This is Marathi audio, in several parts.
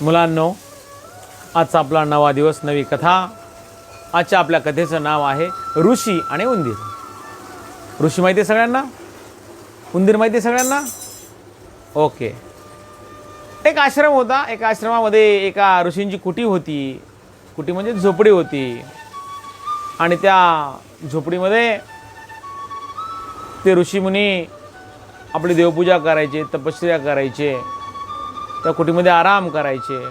मुलांनो आजचा आपला नवा दिवस नवी कथा आजच्या आपल्या कथेचं नाव आहे ऋषी आणि उंदीर. ऋषी माहिती आहे सगळ्यांना? उंदीर माहिती आहे सगळ्यांना? ओके. एक आश्रम होता. एका आश्रमामध्ये एका ऋषींची कुटी होती. कुटी म्हणजे झोपडी होती. आणि त्या झोपडीमध्ये ते ऋषीमुनी आपली देवपूजा करायचे तपश्चर्या करायचे. त्या कुटीमध्ये आराम करायचे.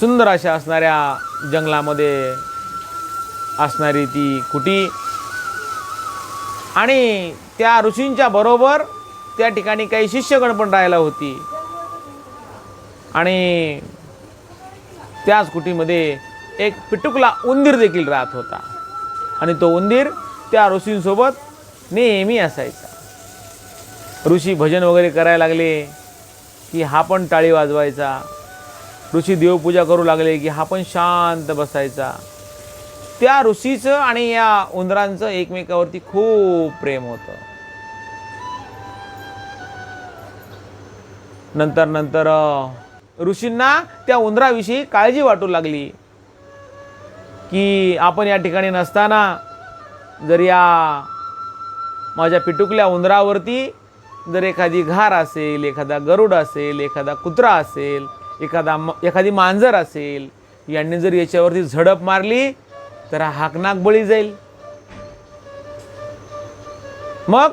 सुंदर अशा असणाऱ्या जंगलामध्ये असणारी ती कुटी. आणि त्या ऋषींच्या बरोबर त्या ठिकाणी काही शिष्यगण पण राहायला होती. आणि त्याच कुटीमध्ये एक पिटुकला उंदीर देखील राहत होता. आणि तो उंदीर त्या ऋषींसोबत नेहमी असायचा. ऋषी भजन वगैरे करायला लागले की हा पण टाळी वाजवायचा. ऋषी देवपूजा करू लागले की हा पण शांत बसायचा. त्या ऋषीचं आणि या उंदरांचं एकमेकावरती खूप प्रेम होतं. नंतर नंतर ऋषींना त्या उंदराविषयी काळजी वाटू लागली की आपण या ठिकाणी नसताना जर या माझ्या पिटुकल्या उंदरावरती जर एखादी घार असेल एखादा गरुड असेल एखादा कुत्रा असेल एखादा म एखादी मांजर असेल यांनी जर याच्यावरती झडप मारली तर हाकनाक बळी जाईल. मग?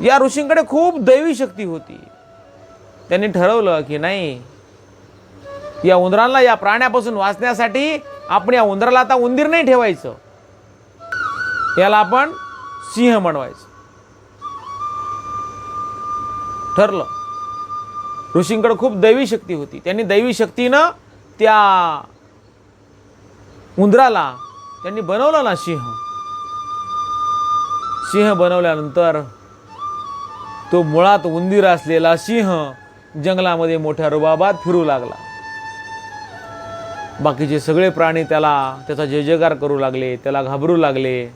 या ऋषींकडे खूप दैवी शक्ती होती. त्यांनी ठरवलं की नाही या उंदराला या प्राण्यापासून वाचण्यासाठी आपण या उंदराला आता उंदीर नाही ठेवायचं. याला आपण सिंह म्हणवायचं. ठरलं. ऋषींकडे खूप दैवी शक्ती होती. त्यांनी दैवी शक्तीनं त्या उंदराला त्यांनी बनवला ना सिंह. सिंह बनवल्यानंतर तो मुळात उंदीर असलेला सिंह जंगलामध्ये मोठ्या रुबाबात फिरू लागला. बाकीचे सगळे प्राणी त्याला त्याचा जय जयकार करू लागले त्याला घाबरू लागले.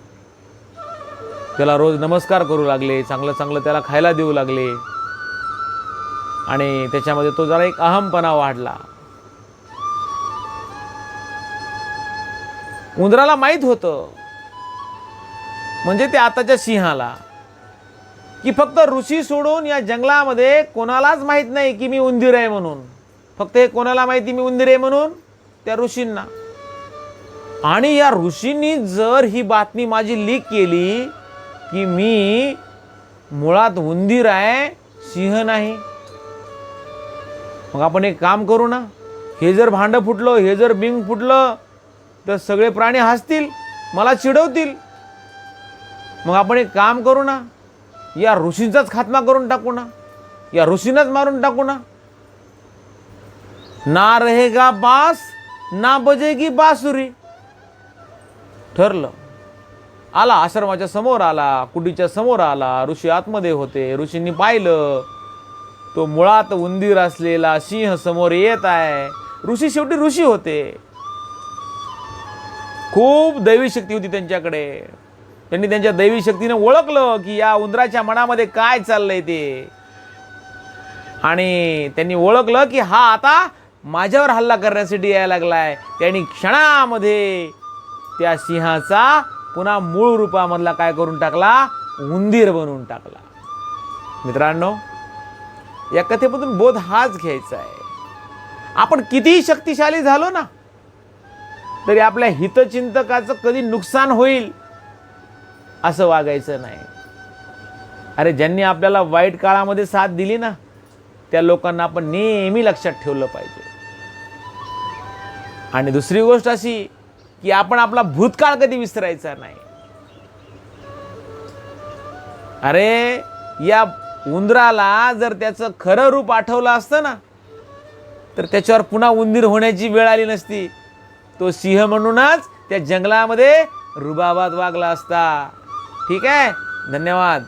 त्याला रोज नमस्कार करू लागले चांगलं चांगलं त्याला खायला देऊ लागले. आणि त्याच्यामध्ये तो जरा एक अहमपणा वाढला. उंदराला माहीत होतं. म्हणजे ते आताच्या सिंहाला. की फक्त ऋषी सोडून या जंगलामध्ये कोणालाच माहीत नाही की मी उंदीर आहे म्हणून. फक्त हे कोणाला माहिती मी उंदीर आहे म्हणून? त्या ऋषींना. आणि या ऋषींनी जर ही बातमी माझी लीक केली की मी मुळात उंदीर आहे सिंह नाही. मग आपण एक काम करू ना हे जर भांडं फुटलं हे जर बिंग फुटलं तर सगळे प्राणी हसतील मला चिडवतील. मग आपण एक काम करू ना या ऋषींचाच खात्मा करून टाकू ना या ऋषींनाच मारून टाकू ना. ना रहेगा बास ना बजेगी बासुरी. ठरलं. आला आश्रमाच्या समोर आला कुटीच्या समोर आला ऋषी आतमध्ये होते ऋषींनी पाहिलं. तो मुळात उंदीर असलेला सिंह समोर येत आहे. ऋषी शेवटी ऋषी होते. खूप दैवी शक्ती होती त्यांच्याकडे. त्यांनी त्यांच्या दैवी शक्तीने ओळखलं की या उंदराच्या मनामध्ये काय चाललंय ते. आणि त्यांनी ओळखलं की हा आता माझ्यावर हल्ला करण्यासाठी यायला लागलाय. त्यांनी क्षणामध्ये त्या सिंहाचा पुन्हा मूळ रूपामधला काय करून टाकला? उंदीर बनवून टाकला. मित्रांनो या कथेमधून बोध हाच घ्यायचा आहे. आपण कितीही शक्तिशाली झालो ना तरी आपल्या हितचिंतकाचं कधी नुकसान होईल असं वागायचं नाही. अरे ज्यांनी आपल्याला वाईट काळामध्ये साथ दिली ना त्या लोकांना आपण नेहमी लक्षात ठेवलं पाहिजे. आणि दुसरी गोष्ट अशी की आपण आपला भूतकाळ कधी विसरायचा नाही. अरे या उंदराला जर त्याचं खरं रूप आठवलं असतं ना तर त्याच्यावर पुन्हा उंदीर होण्याची वेळ आली नसती. तो सिंह म्हणूनच त्या जंगलामध्ये रुबाबात वागला असता. ठीक आहे? धन्यवाद.